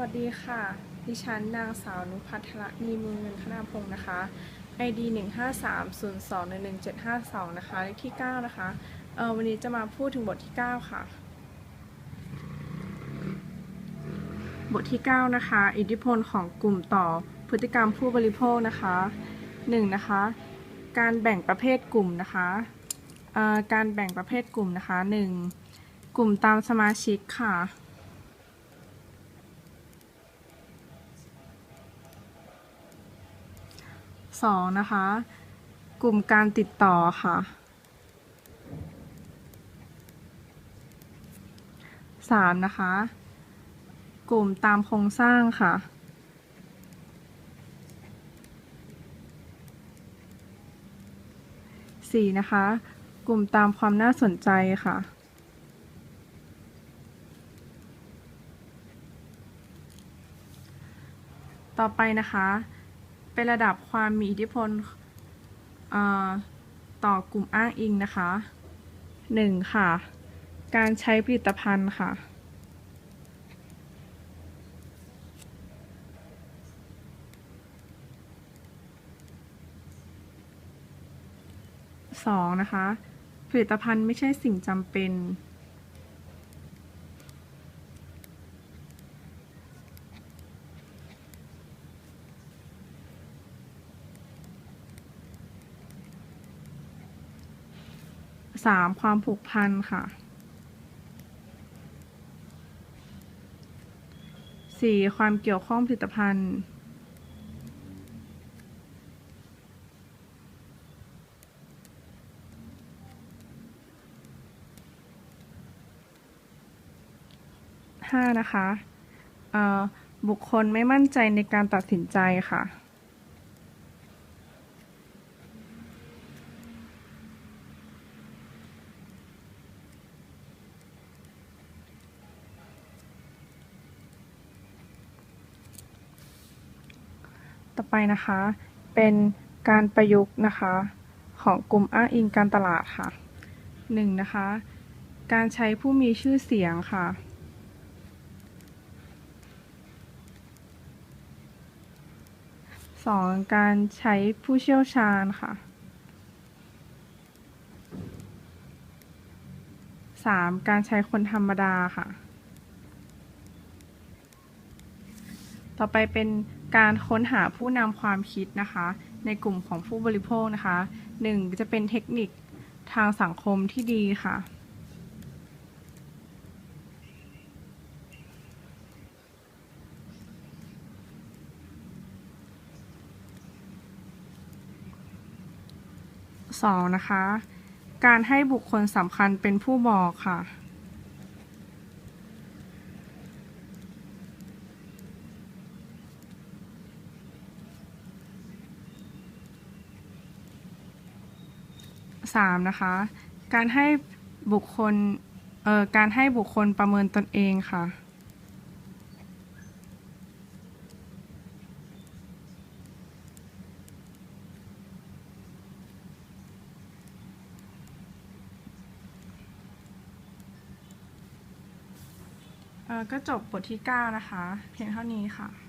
วัสดีค่ะ ดิฉันนางสาวนุพัทรนีมือเงินคณาพงศ์นะคะ ID 1 5 3 0 2 1 1 7 5 2 นะคะ เลขที่ 9 นะคะ เออวันนี้จะมาพูดถึงบทที่ 9 ค่ะ บทที่ 9 นะคะ อิทธิพลของกลุ่มต่อพฤติกรรมผู้บริโภคนะคะ 1. นะคะ การแบ่งประเภทกลุ่มนะคะการแบ่งประเภทกลุ่มนะคะ 1. กลุ่มตามสมาชิกค่ะ สองนะคะ กลุ่มการติดต่อค่ะสามนะคะ กลุ่มตามโครงสร้างค่ะสี่นะคะ กลุ่มตามความน่าสนใจค่ะ ต่อไปนะคะ เป็นระดับความมีอิทธิพลต่อกลุ่มอ้างอิงนะคะ 1. ค่ะ การใช้ผลิตภัณฑ์ค่ะ 2. นะคะ ผลิตภัณฑ์ไม่ใช่สิ่งจำเป็น สามความผูกพันค่ะสี่ความเกี่ยวข้องผลิตภัณฑ์ห้านะคะบุคคลไม่มั่นใจในการตัดสินใจค่ะ ต่อไปนะคะ เป็นการประยุกต์นะคะ ของกลุ่มอ้างอิงการตลาดค่ะหนึ่งนะคะ การใช้ผู้มีชื่อเสียงค่ะสองการใช้ผู้เชี่ยวชาญค่ะสามการใช้คนธรรมดาค่ะ ต่อไปเป็น การค้นหาผู้นำความคิดนะคะ ในกลุ่มของผู้บริโภคนะคะหนึ่งจะเป็นเทคนิคทางสังคมที่ดีค่ะสองนะคะ การให้บุคคลสำคัญเป็นผู้บอกค่ะ สามนะคะ การให้บุคคลเอ่อการให้บุคคลประเมินตนเองค่ะ ก็จบบทที่ 9 นะคะ เพียงเท่านี้ค่ะ